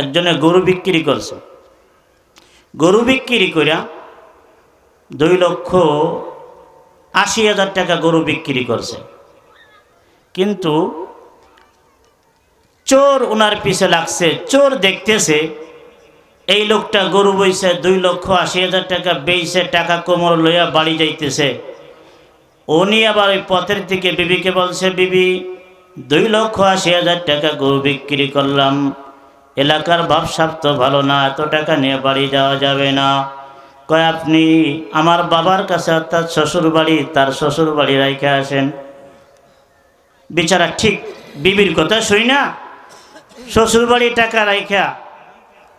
একজনে গরু বিক্রি করছে। গরু বিক্রি করিয়া দুই লক্ষ আশি হাজার টাকা গরু বিক্রি করছে। কিন্তু চোর ওনার পিছে লাগছে। চোর দেখতেছে এই লোকটা গরু বইছে, দুই লক্ষ আশি হাজার টাকা বেইছে, টাকা কোমর লইয়া বাড়ি যাইতেছে। উনি আবার ওই পথের থেকে বিবিকে বলছে, বিবি, দুই লক্ষ আশি হাজার টাকা গরু বিক্রি করলাম। এলাকার ভাবসাব তো ভালো না, এত টাকা নিয়ে বাড়ি যাওয়া যাবে না। কয়, আপনি আমার বাবার কাছে অর্থাৎ শ্বশুর বাড়ি তার শ্বশুর বাড়ি রাইখে আসেন। বিচারা ঠিক বিবির কথা শুই না? শ্বশুর বাড়ি টাকা রাইখা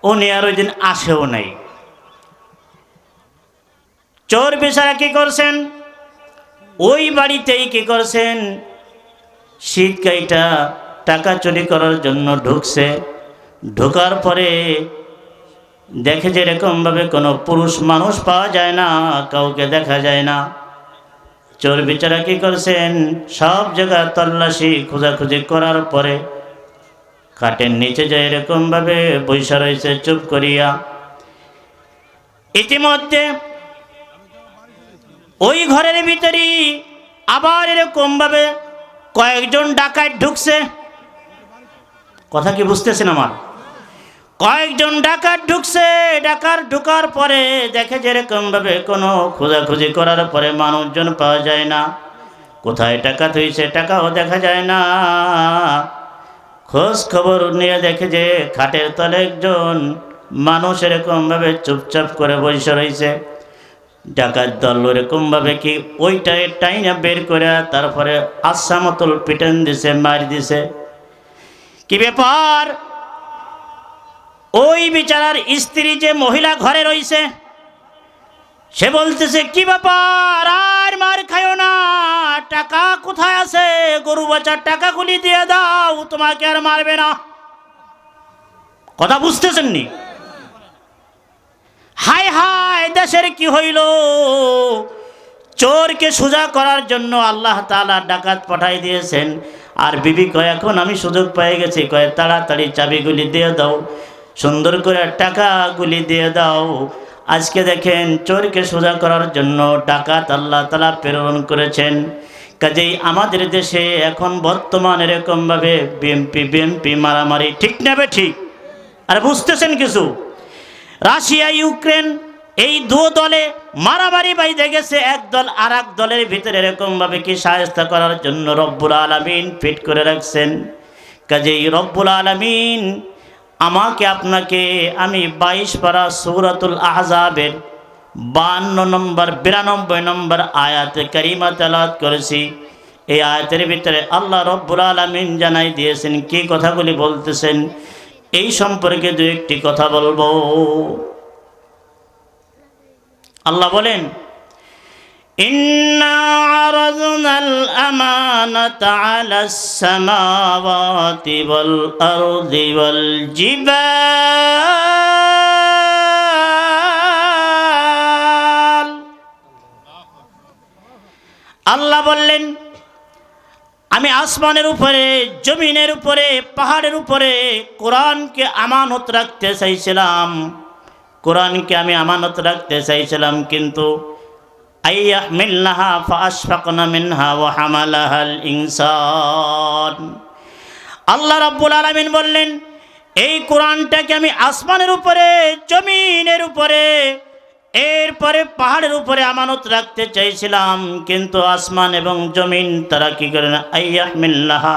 উনি আর ওই দিন আসেও নাই। চোর বিচারা কি করছেন? ওই বাড়িতেই কি করছেন? শীতকাইটা টাকা চুরি করার জন্য ঢুকছে। ঢোকার পরে দেখে যে এরকমভাবে কোনো পুরুষ মানুষ পাওয়া যায় না, কাউকে দেখা যায় না। চোর বিচারা কি করছেন? সব জায়গা তল্লাশি, খোঁজাখুঁজি করার পরে খাটের নিচে যায় এরকমভাবে বৈশা রয়েছে, চুপ করিয়া ইতিমধ্যে ওই ঘরের ভিতরেই আবার এরকমভাবে কয়েকজন ডাকাত ঢুকছে। কথা কি বুঝতেছেন আমার? কয়েকজন ডাকাত ঢুকছে ডাকার ঢুকার পরে দেখে যেরকমভাবে কোনো খোঁজাখুঁজি করার পরে মানুষজন পাওয়া যায় না। কোথায় টাকা হয়েছে টাকাও দেখা যায় না। খোঁজ খবর নিয়ে দেখে যে খাটের তলে একজন মানুষ এরকমভাবে চুপচাপ করে বসে রয়েছে। ডাকাত দল এরকমভাবে কি ওইটাই টাইনা বের করে তারপরে আশা মতল পিটন দিছে, মার দিছে। কি ব্যাপার? ওই বিচারার স্ত্রী যে মহিলা ঘরে রইছে সে বলতেছে, কি ব্যাপার? আর মার খায়ও না। টাকা কোথায় আছে? গরু বাচ্চার টাকাগুলি দিয়ে দাও, তোমাকে আর মারবে না। কথা বুঝতেছেন নি হায় হায়, দেশের কি হইল? চোরকে সোজা করার জন্য আল্লাহ তালা ডাকাত পাঠাই দিয়েছেন। আর বিবি কয় এখন আমি সুযোগ পেয়ে গেছি, কয়, তাড়াতাড়ি চাবিগুলি দিয়ে দাও। সুন্দর করে টাকাগুলি দিয়ে দাও। আজকে দেখেন চোরকে সোজা করার জন্য ডাকাত আল্লাহ তালা প্রেরণ করেছেন। কাজেই আমাদের দেশে এখন বর্তমান এরকমভাবে বিএমপি বিএমপি মারামারি ঠিক নেবে ঠিক? আর বুঝতেছেন কিছু? রাশিয়া, ইউক্রেন এই দু দলে মারামারি বাইদে গেছে। এক দল আর এক দলের ভিতরে এরকমভাবে কি সাহায্য করার জন্য রব্বুল আলমিন ফিট করে রাখছেন? কাজেই রব্বুল আলমিন আমাকে আপনাকে আমি বাইশ পারা সৌরাতুল আহজাবের বান্ন নম্বর, বিরানব্বই নম্বর আয়াতে কারিমা তেলাত করেছি। এই আয়াতের ভিতরে আল্লাহ রব্বুল আলমিন জানাই দিয়েছেন, কি কথাগুলি বলতেছেন? এই সম্পর্কে দু একটি কথা বলব। আল্লাহ বলেন إنا عرضنا الأمانة على السماوات والأرض والجبال আল্লাহ বললেন আমি আসমানের উপরে জমিনের উপরে পাহাড়ের উপরে কোরআনকে আমানত রাখতে চাইছিলাম কোরআনকে আমি আমানত রাখতে চাইছিলাম কিন্তু আল্লাহ রাব্বুল আলামিন বললেন, এই কোরআনটাকে আমি আসমানের উপরে, জমিনের উপরে, এরপরে পাহাড়ের উপরে আমানত রাখতে চাইছিলাম, কিন্তু আসমান এবং জমিন তারা কি করে না? আইয়াহমিল্লাহা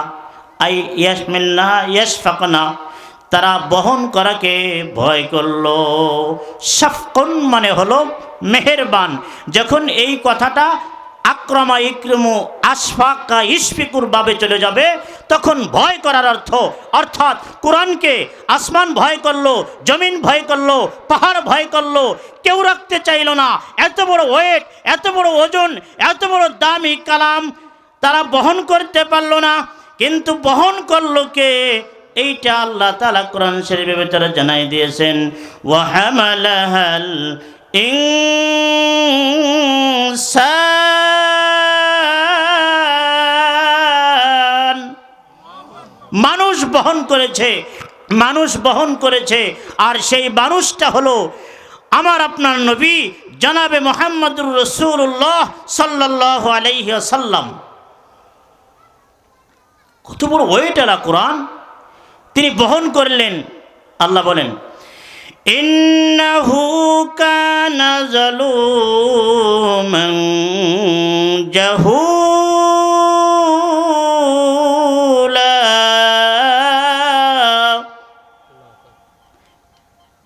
আই ইয়াসমিল্লাহা ইয়াসফাকনা তারা বহন করাকে ভয় করল। সাফকন মানে হলো মেহেরবান। যখন এই কথাটা আক্রমা ইক্রমু আশফাকা ইশফিকুর ভাবে চলে যাবে, তখন ভয় করার অর্থ, অর্থাৎ কোরআনকে আসমান ভয় করল, জমিন ভয় করল, পাহাড় ভয় করল, কেউ রাখতে চাইল না। এত বড় ওয়েট, এত বড় ওজন, এত বড় দামি কালাম তারা বহন করতে পারল না। কিন্তু বহন করল কে? এইটা আল্লাহ তালা কোরআন শরীফের ভিতরে জানাই দিয়েছেন, ওয়াহামালাহাল ইনসান। মানুষ বহন করেছে, মানুষ বহন করেছে, আর সেই মানুষটা হলো আমার আপনার নবী জনাবে মোহাম্মদুর রসুল্লাহ সাল্লাহ আলাইসাল্লাম কত বড় ওয়েটালা কোরআন। তিনি বহন করলেন। আল্লাহ বলেন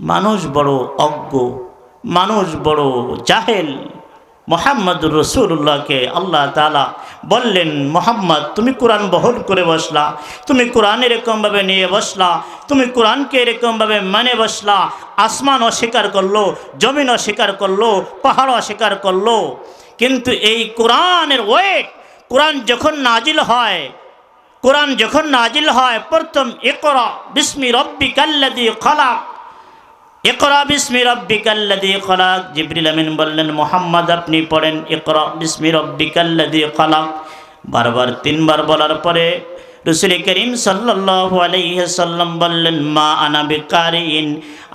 মানুষ বড় অজ্ঞ মানুষ বড় জাহেল। মোহাম্মদুর রসুল্লাহকে আল্লাহ তালা বললেন, মোহাম্মদ, তুমি কোরআন বহন করে বসলা, তুমি কোরআন এরকমভাবে নিয়ে বসলা, তুমি কোরআনকে এরকমভাবে মানে বসলা, আসমান অস্বীকার করল, জমিন অস্বীকার করল, পাহাড় অস্বীকার করল। কিন্তু এই কোরআনের ওয়েট, কোরআন যখন নাজিল হয়, কোরআন যখন নাজিল হয়, প্রথম একরা বিস্মি রব্বি কাল্লাদি খলাক ইকরা বিসমি রব্বিকাল্লাযী খলাক। জিবরিল আমিন বললেন, মোহাম্মদ, আপনি পড়েন, ইকরা বিসমি রব্বিকাল্লাযী খলাক। বারবার তিনবার বলার পরে রসুল করিম সাল্লাল্লাহু আলাইহি সাল্লাম বললেন, মা আনা বিকারিন,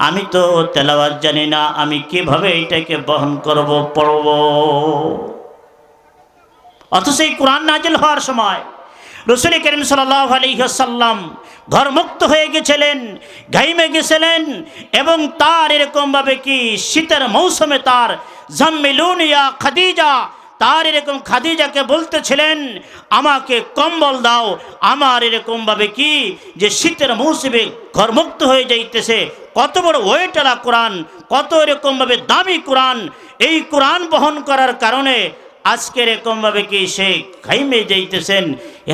আমি তো তেলাওয়াত জানি না, আমি কীভাবে এটাকে বহন করব, পড়ব? অথচ এই কোরআন নাজিল হওয়ার সময় রসুল করিম সাল্লাহ আলহিহাসাল্লাম ঘরমুক্ত হয়ে গেছিলেন, ঘাইমে গেছিলেন এবং তার এরকমভাবে কি শীতের মৌসুমে তার জম্মিলুন ইয়া খাদিজা, তার এরকম খাদিজাকে বলতেছিলেন, আমাকে কম্বল দাও। আমার এরকমভাবে কি যে শীতের মৌসুমে ঘরমুক্ত হয়ে যাইতেছে। কত বড় ওয়েটালা কোরআন, কত এরকমভাবে দামি কোরআন। এই কোরআন বহন করার কারণে আজকের এরকমভাবে কি সে খাইমে যাইতেছেন?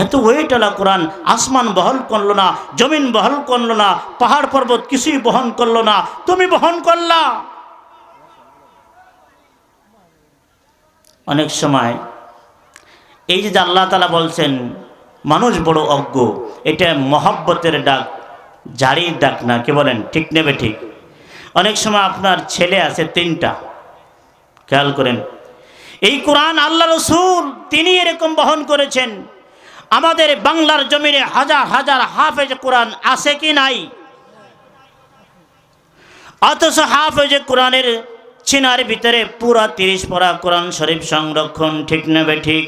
এত ওয়েটালা কোরআন, আসমান বহন করল না, জমিন বহন করল না, পাহাড় পর্বত কিছুই বহন করল না, তুমি বহন করলা। অনেক সময় এই যে আল্লাহ তালা বলছেন, মানুষ বড় অজ্ঞ, এটা মহব্বতের ডাক, জারির ডাক না, কে বলেন? ঠিক নেবে ঠিক। অনেক সময় আপনার ছেলে আছে তিনটা, খেয়াল করেন এই কোরআন আল্লাহ রসুল তিনি এরকম বহন করেছেন। আমাদের বাংলার জমিনে হাজার হাজার হাফেজ কোরআন আছে কি নাই? অথচ হাফেজ কোরআনের চিনার ভিতরে পুরা তিরিশ পরা কোরআন শরীফ সংরক্ষণ ঠিক নেবে ঠিক?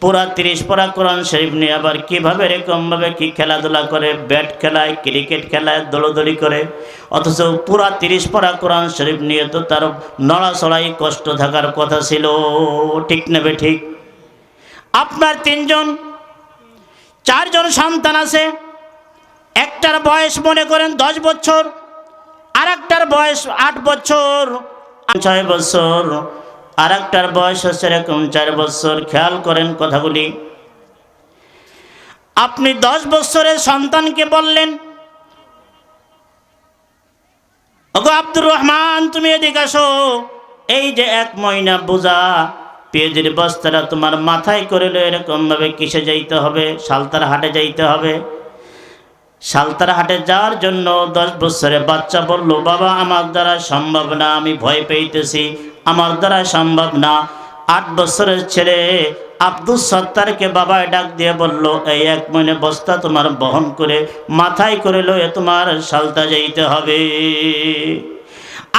পুরা তিরিশ, পরা কোরআন শরীফ নিয়ে আবার কীভাবে এরকমভাবে কি খেলাধুলা করে, ব্যাট খেলায়, ক্রিকেট খেলায়, দৌড়দৌড়ি করে? অথচ পুরা তিরিশ, পরা কোরআন শরীফ নিয়ে তো তার নড়াচড়াই কষ্ট থাকার কথা ছিল। ঠিক নেবে ঠিক? আপনার তিনজন, চারজন সন্তান আছে, একটার বয়স মনে করেন দশ বছর আর একটার বয়স আট বছর, ছয় বছর। আর একটার বয়স হচ্ছে এরকম চার বছর, খেয়াল করেন কথাগুলি। আপনি দশ বছরের সন্তানকে বললেন, ওগো আব্দুর রহমান, তুমি এদিকে আসো। এই যে এক ময়না বোঝা, পেঁয়াজের বস্তাটা তোমার মাথায় করে এরকমভাবে কিসে যাইতে হবে? সালতার হাটে যাইতে হবে। সালতার হাটে যাওয়ার জন্য দশ বছরে বাচ্চা বলল, বাবা, আমার দ্বারা সম্ভব না, আমি ভয় পেইতেছি। আমার দ্বারা সম্ভব না। আট বছরের ছেলে আব্দুল সত্তারকে বাবায় ডাক দিয়ে বলল, এই এক মনে বস্তা তোমার বহন করে, মাথায় করে লয়ে তোমার সালতা যাইতে হবে।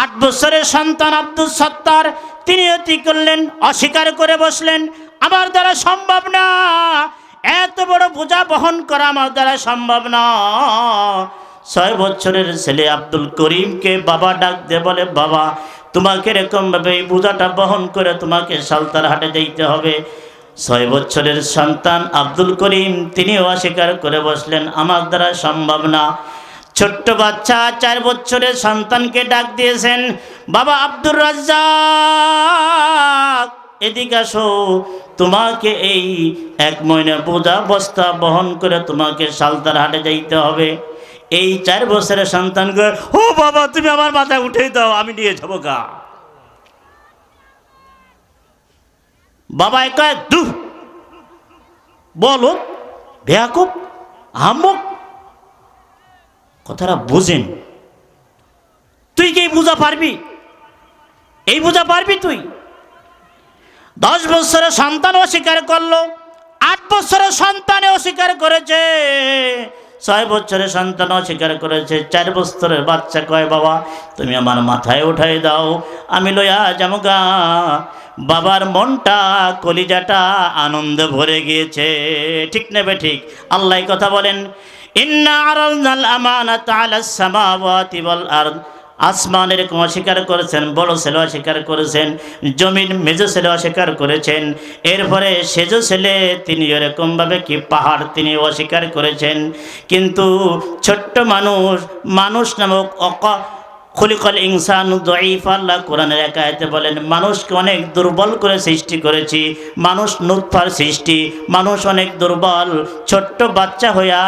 আট বছরের সন্তান আব্দুল সত্তার, তিনি অতি করলেন, অস্বীকার করে বসলেন, আমার দ্বারা সম্ভব না। এত বড় বোঝা বহন করা আমার দ্বারা সম্ভব না। ছয় বছরের ছেলে আব্দুল করিমকে বাবা ডাক দিয়ে বলে, বাবা তোমাকে এরকমভাবে এই বোঝাটা বহন করে তোমাকে সালতার হাটে যেতে হবে। ছয় বছরের সন্তান আব্দুল করিম, তিনিও অস্বীকার করে বসলেন, আমার দ্বারা সম্ভব না। ছোট্ট বাচ্চা চার বছরের সন্তানকে ডাক দিয়েছেন, বাবা আব্দুর রাজ্জাক, এদিকে আসো। তোমাকে এই এক মহিনা বোঝা বস্তা বহন করে তোমাকে সালতার হাটে যাইতে হবে। এই চার বছরের সন্তানকে, ও বাবা, তুমি আমার মাথায় উঠে দাও, আমি নিয়ে যাব গা। বাবা কয় দু, বলো, বেয়াকুব হাম্মক কথাটা বুঝেন। তুই কি বোঝা পারবি? এই বোঝা পারবি তুই? দশ বছরের সন্তান অস্বীকার করল, আট বছরের সন্তানে অস্বীকার করেছে। ছয় বছরের সন্তান অস্বীকার করেছে, চার বছরের বাচ্চা কয় বাবা? তুমি আমার মাথায় উঠাই দাও, আমি লইয়া জামুগা বাবার মনটা, কলিজাটা আনন্দ ভরে গিয়েছে। ঠিক নেবে ঠিক? আল্লাহ কথা বলেন, ইন্না আরালনাল আমানাত আলাস সামাওয়াতি আসমান এরকম অস্বীকার করেছেন, বড় ছেলে অস্বীকার করেছেন, জমিন মেজ ছেলে অস্বীকার করেছেন, এরপরে সেজ ছেলে তিনি এরকমভাবে কি পাহাড় তিনি অস্বীকার করেছেন, কিন্তু ছোট্ট মানুষ মানুষ নামক অক খলিকল ইনসান দঈফ, আল্লাহ কোরআনের একায়তে বলেন, মানুষকে অনেক দুর্বল করে সৃষ্টি করেছি, মানুষ নুৎফার সৃষ্টি, মানুষ অনেক দুর্বল, ছোট্ট বাচ্চা হইয়া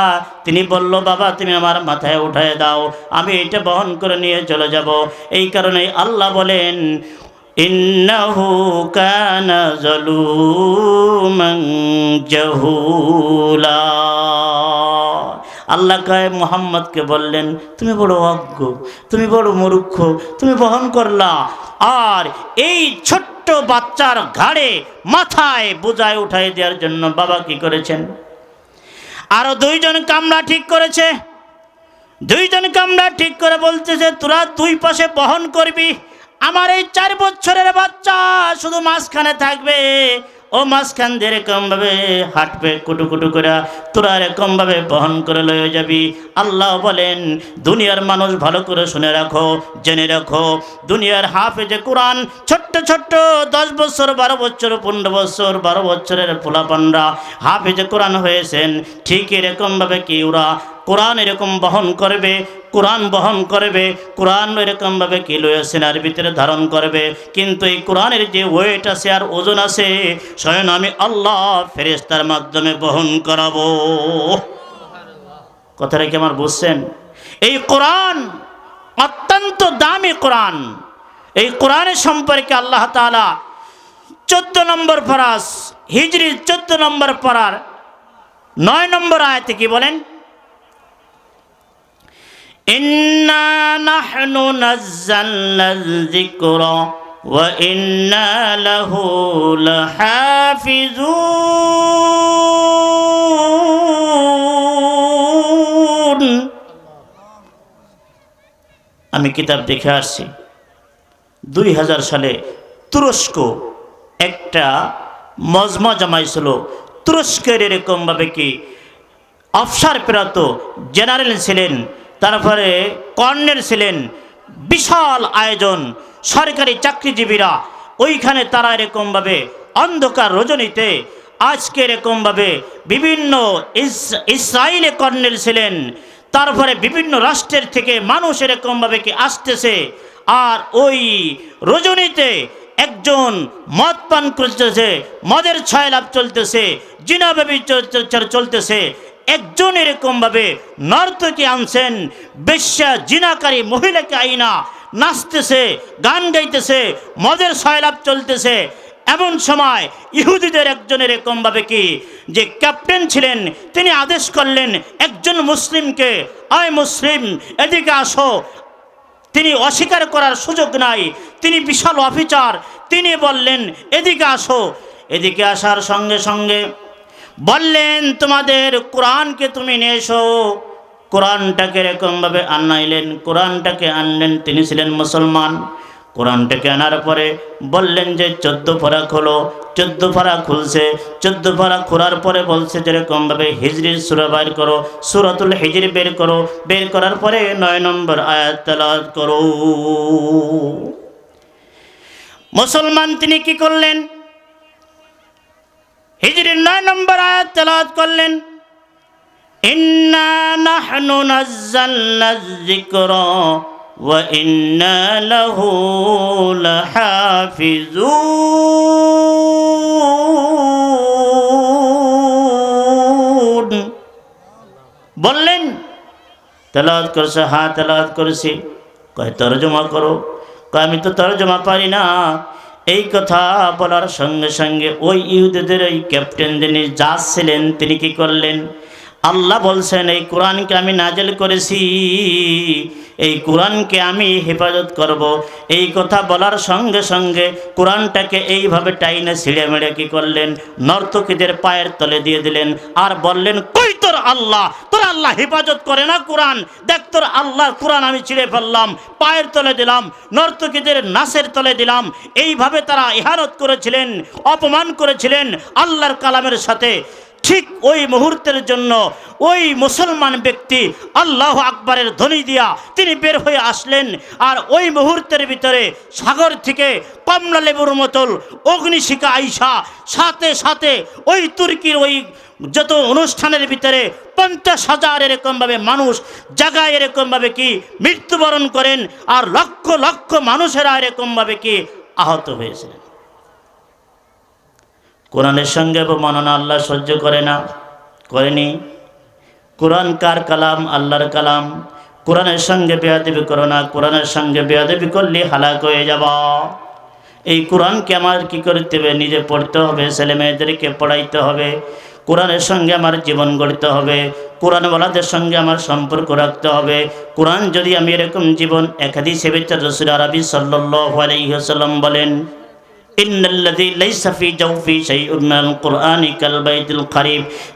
তিনি বলল, বাবা, তুমি আমার মাথায় উঠায় দাও, আমি এটা বহন করে নিয়ে চলে যাব। এই কারণে আল্লাহ বলেন, ইন্নাহু কানা জালুমান জাহুলা। আল্লাহ কায়, মোহাম্মদকে বললেন, তুমি বড় অজ্ঞ, তুমি বড় মূর্খ, তুমি বহন করলা। আর এই ছোট্ট বাচ্চার ঘাড়ে মাথায় বোঝায় উঠাই দেওয়ার জন্য বাবা কি করেছেন? আরও দুইজন কামরা ঠিক করেছে। দুইজন কামরা ঠিক করে বলতেছে, তোরা দুই পাশে বহন করবি। আমার এই চার বছরের বাচ্চা শুধু মাঝখানে থাকবে। ও মাঝখান দিয়ে এরকমভাবে হাঁটবে, কুটু কুটু করে তোরা এরকমভাবে বহন করে লয়ে যাবি। আল্লাহ বলেন, দুনিয়ার মানুষ ভালো করে শুনে রাখো, জেনে রাখো। দুনিয়ার হাফে যে কোরআন ছোট্ট ছোট্ট দশ বছর, বারো বছর, পনেরো বছর, বারো বছরের পোলাপানরা হাফে যে কোরআন হয়েছেন। ঠিক এরকমভাবে কি ওরা কোরআন এরকম বহন করবে, কোরআন বহন করবে, কোরআন এরকমভাবে কি লয়ে সেনার ভিতরে ধারণ করবে, কিন্তু এই কোরআনের যে ওয়েট আছে আর ওজন আছে, স্বয়ং আমি আল্লাহ ফেরেস্তার মাধ্যমে বহন করাবো। কথাটা কি আমার বুঝছেন? এই কোরআন অত্যন্ত দামি কোরআন। এই কোরআনের সম্পর্কে আল্লাহ তাআলা চোদ্দ নম্বর ফরাস, হিজরির চোদ্দ নম্বর পড়ার নয় নম্বর আয়াতে কি বলেন? إنا نحن نزلنا الذكر وإنا له لحافظون আমি কিতাব দেখে আসছি দুই হাজার সালে তুরস্ক একটা মজমা জামাইছিল তুরস্কের এরকমভাবে কি অফসার প্রাত জেনারেল ছিলেন তারপরে কর্নেল ছিলেন বিশাল আয়োজন, সরকারি চাকরিজীবীরা। ওইখানে তারা এরকমভাবে অন্ধকার রজনীতে, আজকে এরকমভাবে বিভিন্ন ইস- ইসরায়েলে কর্নেল ছিলেন। তারপরে বিভিন্ন রাষ্ট্রের থেকে মানুষ এরকমভাবে কি আসতেছে। আর ওই রজনীতে একজন মদ পান করতেছে, মদের ছয় লাভ চলতেছে জিনাবাবি চলতেছে একজন এরকমভাবে নর্তকী আনছেন, বেশ্যা জিনাকারী মহিলাকে আইনা, নাচতেছে, গান গাইতেছে, মদের সয়লাভ চলতেছে। এমন সময় ইহুদিদের একজন এরকমভাবে কি, যে ক্যাপ্টেন ছিলেন, তিনি আদেশ করলেন, একজন মুসলিমকে, আয় মুসলিম, এদিকে আসো। তিনি অস্বীকার করার সুযোগ নাই। তিনি বিশাল অফিসার তিনি বললেন, এদিকে আসো। এদিকে আসার সঙ্গে সঙ্গে বললেন, তোমাদের কোরআনকে তুমি নিয়ে এসো কোরআনটাকে এরকমভাবে আনাইলেন কোরআনটাকে আনলেন, তিনি ছিলেন মুসলমান। কোরআনটাকে আনার পরে বললেন যে, চোদ্দ ফারা খোলো। চোদ্দ ফারা খুলছে। চোদ্দ ফারা খোলার পরে বলছে যেরকমভাবে হিজরির সুরা বের করো, সুরাতুল হিজরি বের করো। বের করার পরে নয় নম্বর আয়াত তেলাওয়াত করো। মুসলমান তিনি কি করলেন? হিজরির নয় নম্বর আয়াত তেলাওয়াত করলেন, ইন্না নাহনু নাজ্জালনা যিকরা ওয়া ইন্না লাহু লাহাফিজুন। বললেন, তেলাওয়াত করছে হ্যাঁ তেলাওয়াত করেছি। কয়, তর্জমা করো। কয়, আমি তো তর্জমা পারি না। এই কথা বলার সঙ্গে সঙ্গে ওই ইহুদিদের ওই ক্যাপ্টেন যিনি যা ছিলেন, তিনি কি করলেন? আল্লাহ বলছেন, এই কোরআনকে আমি নাজেল করেছি। এই কোরআনকে আমি হেফাজত করব। এই কথা বলার সঙ্গে সঙ্গে কোরআনটাকে এইভাবে টাইনে ছিঁড়ে মেরে কি করলেন? নর্তকীদের পায়ের তলে দিয়ে দিলেন। আর বললেন, কই তোর আল্লাহ? তোর আল্লাহ হেফাজত করে না কোরআন? দেখ তোর আল্লাহ কোরআন আমি ছিঁড়ে ফেললাম, পায়ের তলে দিলাম, নর্তকীদের নাসের তলে দিলাম। এইভাবে তারা ইহারত করেছিলেন, অপমান করেছিলেন আল্লাহর কালামের সাথে। ঠিক ওই মুহূর্তের জন্য ওই মুসলমান ব্যক্তি আল্লাহ আকবরের ধ্বনি দিয়া তিনি বের হয়ে আসলেন। আর ওই মুহূর্তের ভিতরে সাগর থেকে কমলা লেবুর মতল অগ্নিশিখা আইসা সাথে সাথে ওই তুর্কির ওই যত অনুষ্ঠানের ভিতরে পঞ্চাশ হাজার এরকমভাবে মানুষ জায়গায় এরকমভাবে কি মৃত্যুবরণ করেন আর লক্ষ লক্ষ মানুষেরা এরকমভাবে কি আহত হয়েছিলেন। কোরআনের সঙ্গে অবমাননা আল্লাহ সহ্য করে না, করেনি। কোরআন কার কালাম? আল্লাহর কালাম। কোরআনের সঙ্গে বেয়াদেবি করো না, কোরআনের সঙ্গে বেয়াদেবি করলে হালাক হয়ে যাব। এই কোরআনকে আমার কি করতে হবে? নিজে পড়তে হবে, ছেলে মেয়েদেরকে পড়াইতে হবে, কোরআনের সঙ্গে আমার জীবন গড়তে হবে, কোরআনওয়ালাদের সঙ্গে আমার সম্পর্ক রাখতে হবে। কোরআন যদি আমি এরকম জীবন একাধিক সেবেচার রসুল আরবি সাল্লাহ আলাইসাল্লাম বলেন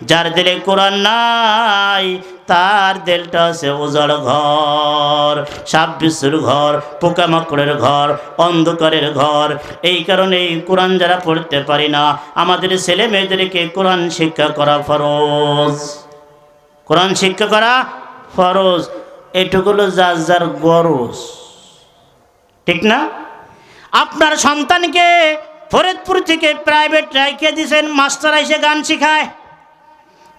যার দিলে কোরআন নাই, তার দিলটা আছে উজাড় ঘর সাপ ঘর, পোকামাকড়ের ঘর, অন্ধকারের ঘর। এই কারণে কোরআন যারা পড়তে পারি না, আমাদের ছেলে মেয়েদেরকে কোরআন শিক্ষা করা ফরজ। কোরআন শিক্ষা করা ফরজ। এটুকুলো যার যার গরজ। ঠিক না? আপনার সন্তানকে ফরিদপুর থেকে প্রাইভেট রাইখে দিয়েছেন মাস্টার এসে গান শিখায়।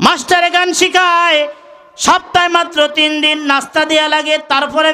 মাস্টারে গান শিখায়, সপ্তাহে মাত্র তিন দিন নাস্তা দেওয়া লাগে, তারপরে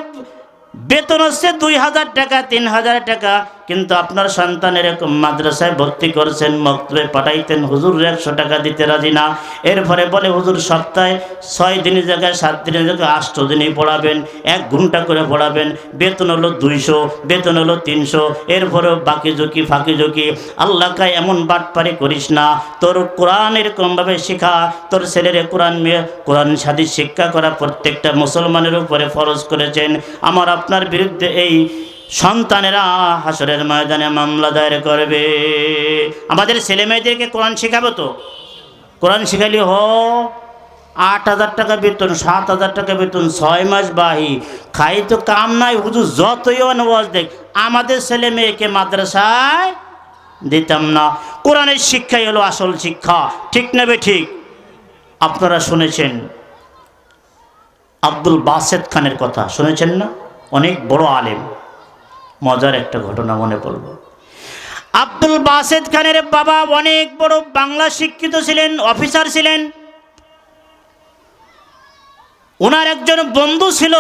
বেতন হচ্ছে দুই হাজার টাকা, তিন হাজার টাকা। কিন্তু আপনার সন্তান এরকম মাদ্রাসায় ভর্তি করছেন, মক্তবে পাঠাইতেন হুজুর একশো টাকা দিতে রাজি না। এরপরে বলে, হুজুর, সপ্তাহে ছয় দিনের জায়গায়, সাত দিনের জায়গায় আষ্ট দিনেই পড়াবেন, এক ঘণ্টা করে পড়াবেন, বেতন হলো দুইশো, বেতন হলো তিনশো, এরপরেও বাকি ঝুঁকি, ফাঁকি ঝুঁকি আল্লাহকে এমন বাটপারি করিস না। তোর কোরআন এরকমভাবে শেখা, তোর ছেলের কোরআন মেয়ে কোরআন সাদী শিক্ষা করা প্রত্যেকটা মুসলমানের উপরে ফরজ করেছেন। আমার আপনার বিরুদ্ধে এই সন্তানেরা হাসরের ময়দানে মামলা দায়ের করবে। আমাদের ছেলে মেয়েদেরকে কোরআন শেখাবো তো? কোরআন শেখালি হ, আট হাজার টাকা বেতন, সাত হাজার টাকা বেতন, ছয় মাস বাহি। খাই তো কাম নাই শুধু যতই ওয়াজ দেখ, আমাদের ছেলে মেয়েকে মাদ্রাসায় দিতাম না। কোরআনের শিক্ষাই হলো আসল শিক্ষা। ঠিক নেবে ঠিক? আপনারা শুনেছেন আব্দুল বাসেদ খানের কথা, শুনেছেন না? অনেক বড় আলেম। মজার একটা ঘটনা মনে পড়ব আব্দুল বাসেদ খানের বাবা অনেক বড় বাংলা শিক্ষিত ছিলেন, অফিসার ছিলেন। ওনার একজন বন্ধু ছিল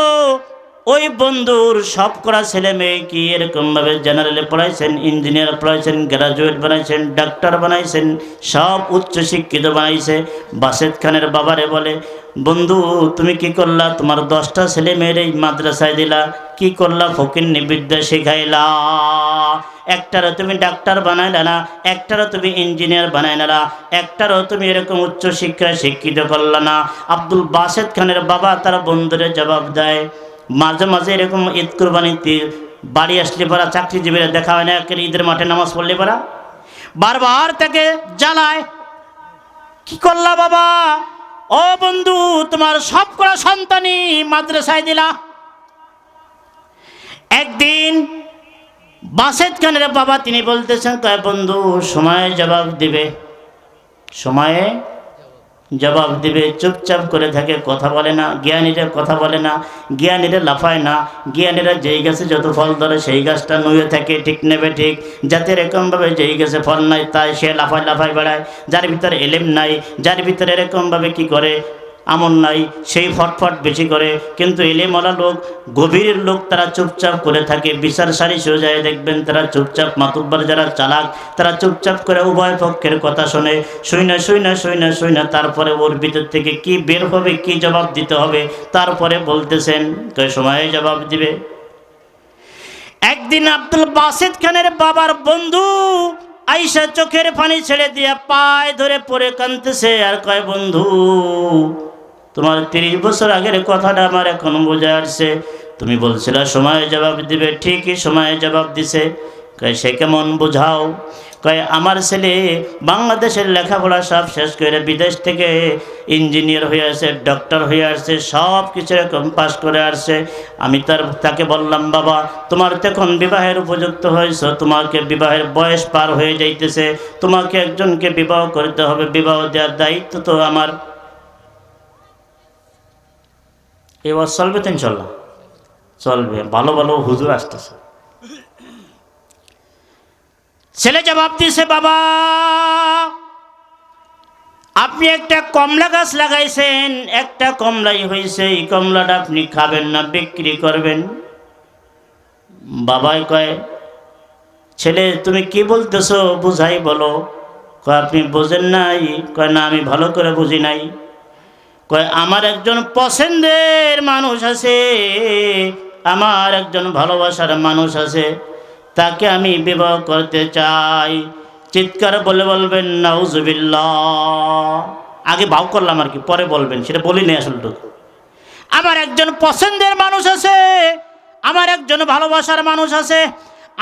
ওই বন্ধুর সব করা ছেলে মেয়ে কি এরকমভাবে জেনারেলে পড়াইছেন ইঞ্জিনিয়ার পড়াইছেন গ্রাজুয়েট বানাইছেন ডাক্তার বানাইছেন, সব উচ্চ শিক্ষিত বানাইছে। বাসেদ খানের বাবারে বলে, বন্ধু, তুমি কি করলা? তোমার দশটা ছেলে মেয়ের এই মাদ্রাসায় দিলা। কি করলা? ফকির নিবিদ্যা শেখাইলা। একটারও তুমি ডাক্তার বানাইলা না, একটারও তুমি ইঞ্জিনিয়ার বানাইলা না, একটারও তুমি এরকম উচ্চ শিক্ষায় শিক্ষিত করলা না। আব্দুল বাসেদ খানের বাবা তার বন্ধুরে জবাব দেয় মাঝে মাঝে এরকম ঈদ কোরবানিতে বাড়ি আসলে পরা চাকরিজীবীরা দেখা হয় না ঈদের মাঠে নামাজ পড়লে পরা বারবার তাকে জ্বালায়, কি করলা বাবা? ও বন্ধু, তোমার সব করা সন্তানই মাদ্রাসায় দিলা। একদিন বাসেদ খানের বাবা তিনি বলতেছেন, কয় বন্ধু সময়ে জবাব দিবে। সময়ে জবাব দিবে, চুপচাপ করে থাকে, কথা বলে না, জ্ঞানীরা কথা বলে না, জ্ঞানীরা লাফায় না, জ্ঞানীরা যেই গাছে যত ফল ধরে সেই গাছটা নুয়ে থাকে, ঠিক নেবে ঠিক। যাতে এরকমভাবে যেই গাছে ফল নাই, তাই সে লাফায় লাফায় বেড়ায়। যার ভিতরে এলেম নাই, যার ভিতরে এরকমভাবে কি করে আমন নাই, সেই ফটফট বেশি করে। কিন্তু এলেমলা লোক গভীর লোক, তারা চুপচাপ করে থাকে। বিচার সারি সোজায় দেখবেন তারা চুপচাপ, মাতুব্বার যারা চালাক, তারা চুপচাপ করে উভয় পক্ষের কথা শোনে। শুই না শুই না শুই না শুই তারপরে ওর ভিতর থেকে কি বের হবে, কি জবাব দিতে হবে, তারপরে বলতেছেন সময়ে জবাব দিবে? একদিন আব্দুল বাসেদ খানের বাবার বন্ধু আইসা চোখের পানি ছেড়ে দিয়ে পায়ে ধরে পড়ে কানতেছে আর কয় বন্ধু তোমার তিরিশ বছর আগের কথাটা আমার এখন বোঝা আসছে। তুমি বলছিলে, সময়ে জবাব দিবে, ঠিকই সময়ে জবাব দিছে। কয়, সে কেমন বোঝাও? কয়, আমার ছেলে বাংলাদেশের লেখাপড়া সব শেষ করে বিদেশ থেকে ইঞ্জিনিয়ার হয়ে আসছে, ডক্টর হয়ে আসছে, সব কিছু এরকম পাস করে আসছে। আমি তার, তাকে বললাম, বাবা, তোমার তো এখন বিবাহের উপযুক্ত হয়েছ, তোমাকে বিবাহের বয়স পার হয়ে যাইতেছে, তোমাকে একজনকে বিবাহ করতে হবে। বিবাহ দেওয়ার দায়িত্ব তো আমার। এবার চলবে তো ইনশাল্লাহ। চলবে, ভালো ভালো হুজুর আসতেছে। ছেলে জবাব দিছে, বাবা, আপনি একটা কমলা গাছ লাগাইছেন, একটা কমলাই হয়েছে এই কমলাটা আপনি খাবেন না, বিক্রি করবেন। বাবাই কয়, ছেলে, তুমি কি বলতেছো, বুঝাই বলো। কয়, আপনি বোঝেন নাই। কয়, না, আমি ভালো করে বুঝি নাই। কয়, আমার একজন পছন্দের মানুষ আছে, আমার একজন ভালোবাসার মানুষ আছে, তাকে আমি বিবাহ করতে চাই। চিৎকার বলে বলবেন, নাউজুবিল্লাহ। আগে ভাব করলাম আর কি, পরে বলবেন, সেটা বলি নেই আসলটু আমার একজন পছন্দের মানুষ আছে, আমার একজন ভালোবাসার মানুষ আছে,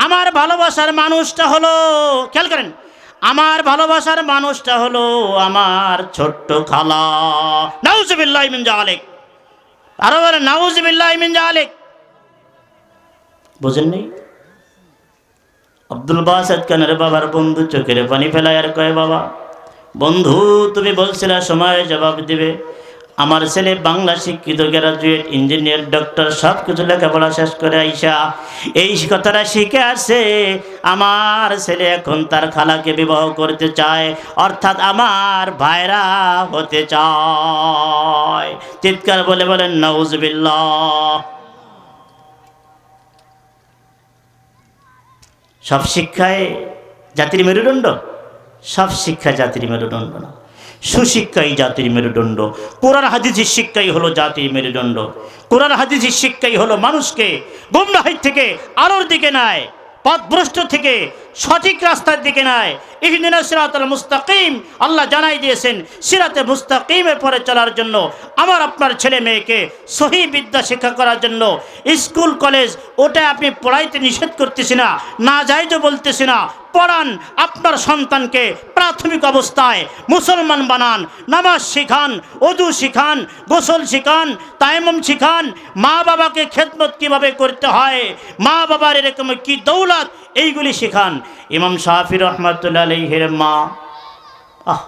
আমার ভালোবাসার মানুষটা হলো খেয়াল করেন আমার ভালোবাসার মানুষটা হলো আমার ছোট্ট খালা। নাউজুবিল্লাহ মিন জালেক আরও বলে নাউজুবিল্লাহ ইমিন জালেক বুঝেন নেই আব্দুল বাসাদ কানের বাবার বন্ধু চোখের পানি ফেলায় আর কয় বাবা? বন্ধু, তুমি বলছিলে সময় জবাব দিবে। আমার ছেলে বাংলা শিক্ষিত গ্রাজুয়েট ইঞ্জিনিয়ার ডক্টর সব কিছু লেখাপড়া শেষ করে আইসা এই কথাটা শিখে আসছে আমার ছেলে এখন তার খালাকে বিবাহ করতে চায়, অর্থাৎ আমার ভাইরা হতে চায়। চিৎকার বলে বলেন, নউজবিল্লাহ। সব শিক্ষায় জাতির মেরুদণ্ড? সব শিক্ষা জাতির মেরুদণ্ড না। সুশিক্ষাই জাতির মেরুদণ্ড। কোরআন হাদিসের শিক্ষাই হলো জাতির মেরুদণ্ড। কোরআন হাদিসের শিক্ষাই হলো মানুষকে গুমরাহির থেকে আলোর দিকে নেয়, পথভ্রষ্ট থেকে সঠিক রাস্তার দিকে নেয়। ইহদিনা সিরাতাল মুস্তাকিম, আল্লাহ জানাই দিয়েছেন, সিরাতে মুস্তাকিমের পরে চলার জন্য, আমার আপনার ছেলে মেয়েকে সহি বিদ্যা শিক্ষা করার জন্য, স্কুল, কলেজ ওটা আপনি পড়াইতে নিষেধ করতেছি না না যাই তো বলতেছি না পড়ান আপনার সন্তানকে প্রাথমিক অবস্থায় মুসলমান বানান, নামাজ শিখান অজু শিখান, গোসল শিখান তাইমম শিখান, মা বাবাকে খেদমত কীভাবে করতে হয়, মা বাবার এরকম কি দৌলত, এইগুলি শিখান। ইমাম শাহি রহমতুল্লাহ আলহের মা, আহ।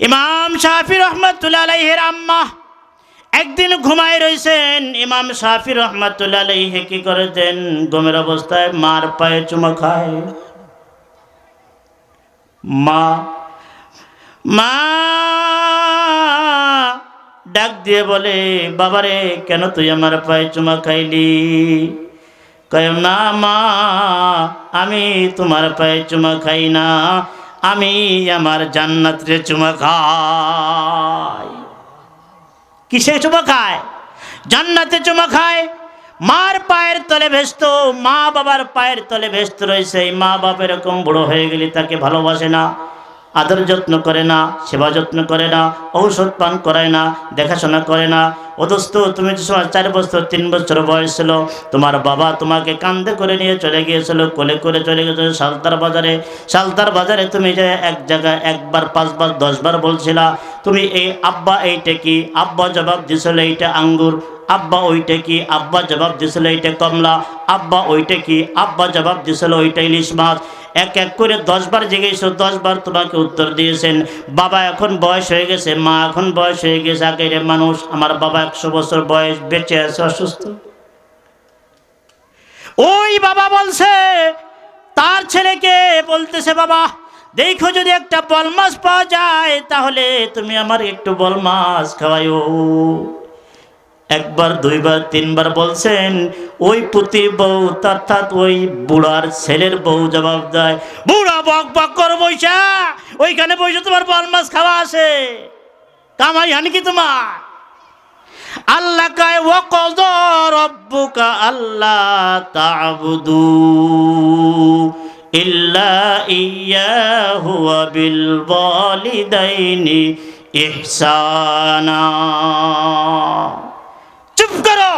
ইমাম শাহি রহমতুল্লাহ আলহের আম্মা একদিন ঘুমায় রয়েছেন ইমাম শাহি রহমতুল্লাহ আলহে কি করেছেন ঘুমের অবস্থায় মার পায়ে চুমা খায়। মা মা, ডাক দিয়ে বলে, বাবারে, কেন তুই আমার পায়ে চুমা খাইলি? কয়, না মা, আমি তোমার পায়ে চুমা খাই না, আমি আমার জান্নাতরে চুমা খাই। কিসে চুমা খায়? জান্নাতে চুমা খায়? মার পায়ের তলে ভেস্ত, মা বাবার পায়ের তলে ভেস্ত রয়েছে। মা বাপ এরকম বড় হয়ে গেলে তাকে ভালোবাসে না। আদর যত্ন করে না, সেবা যত্ন করে না, ঔষধ পান করায় না, দেখাশোনা করে না। অথস্ত তুমি সময় চার বছর, তিন বছর বয়স ছিল, তোমার বাবা তোমাকে কান্দে করে নিয়ে চলে গিয়েছিল, কোলে করে চলে গিয়েছিল সালতার বাজারে। সালতার বাজারে তুমি যে এক জায়গায় একবার, পাঁচবার, দশবার বলছিলা, তুমি এই আব্বা এইটা কি? আব্বা জবাব দিছিল এইটা আঙ্গুর, আব্বা ওইটা কি? আব্বা জবাব দিছিল এইটা কমলা, আব্বা ওইটা কি? আব্বা জবাব দিছিল ওইটা ইলিশ মাছ। এক এক করে দশবার জিজ্ঞেস দশবার তোমাকে উত্তর দিয়েছেন। বাবা এখন বয়স হয়ে গেছে, মা এখন বয়স হয়ে গেছে, আগের মানুষ, আমার বাবা একশো বছর বয়স, বেঁচে আছে, অসুস্থ। ওই বাবা বলছে, তার ছেলেকে বলতেছে, বাবা, দেখো যদি একটা বল মাছ পাওয়া যায়, তাহলে তুমি আমার একটু বল মাছ খাওয়াইও একবার, দুইবার, তিনবার বলছেন, ওই পুতি বউ অর্থাৎ ওই বুড়ার ছেলের বউ জবাব দেয়, বুড়া বক বক কর বৈশা ওইখানে বসে তোমার বল মাছ খাওয়া আছে কামাই হানি কি তোমার? আল্লাহ কায়, ও কদ রব্বুকা আল্লাহ তাবুদু ইল্লা ইয়াহু ওয়া বিল ওয়ালিদাইনি ইহসানা। চুপ করো।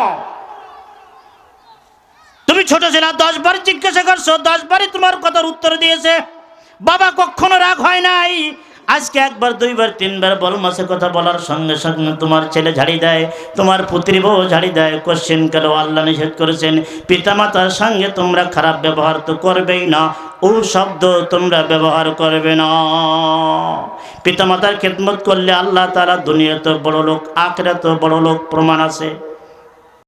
তুমি ছোট ছিলা দশ বার জিজ্ঞাসা করছ, দশ বারই তোমার কথার উত্তর দিয়েছে। বাবা কখনো রাগ হয় নাই। আজকে একবার, দুইবার, তিনবার বল মাসে কথা বলার সঙ্গে সঙ্গে তোমার ছেলে ঝাড়ি দেয়, তোমার পুত্রী বউ ঝাড়ি দেয়। কোশ্চেন কেন আল্লাহ নিষেধ করেছেন? পিতামাতার সঙ্গে তোমরা খারাপ ব্যবহার তো করবেই না, ও শব্দ তোমরা ব্যবহার করবে না। পিতামাতার খেদমত করলে আল্লাহ তারা দুনিয়াতে বড় লোক আখড়া তো বড় লোক প্রমাণ আছে।